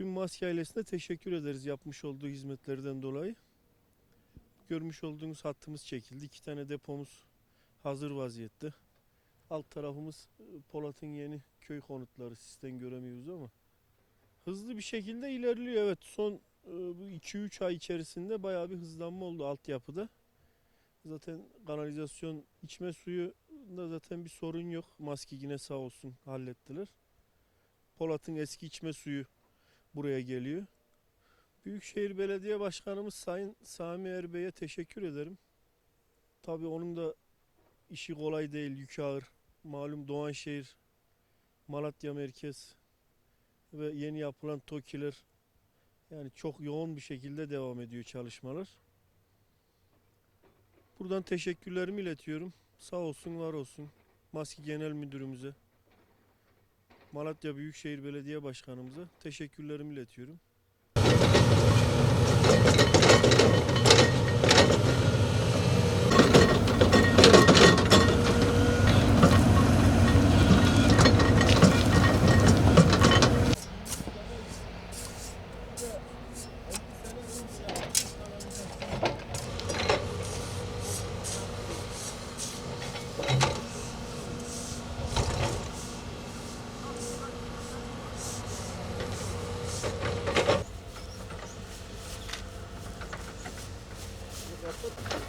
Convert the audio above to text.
Tüm maske ailesine teşekkür ederiz yapmış olduğu hizmetlerden dolayı. Görmüş olduğunuz hattımız çekildi. İki tane depomuz hazır vaziyette. Alt tarafımız e, Polat'ın yeni köy konutları. Sizden göremiyoruz ama. Hızlı bir şekilde ilerliyor. Evet son e, bu 2-3 ay içerisinde bayağı bir hızlanma oldu altyapıda. Zaten kanalizasyon içme suyu da zaten bir sorun yok. Maski yine sağ olsun hallettiler. Polat'ın eski içme suyu buraya geliyor. Büyükşehir Belediye Başkanımız Sayın Sami Erbey'e teşekkür ederim. Tabii onun da işi kolay değil, yükü ağır. Malum Doğanşehir, Malatya merkez ve yeni yapılan TOKİ'ler yani çok yoğun bir şekilde devam ediyor çalışmalar. Buradan teşekkürlerimi iletiyorum. Sağ olsun, var olsun. Maski Genel Müdürümüze, Malatya Büyükşehir Belediye Başkanımıza teşekkürlerimi iletiyorum. Yeah, put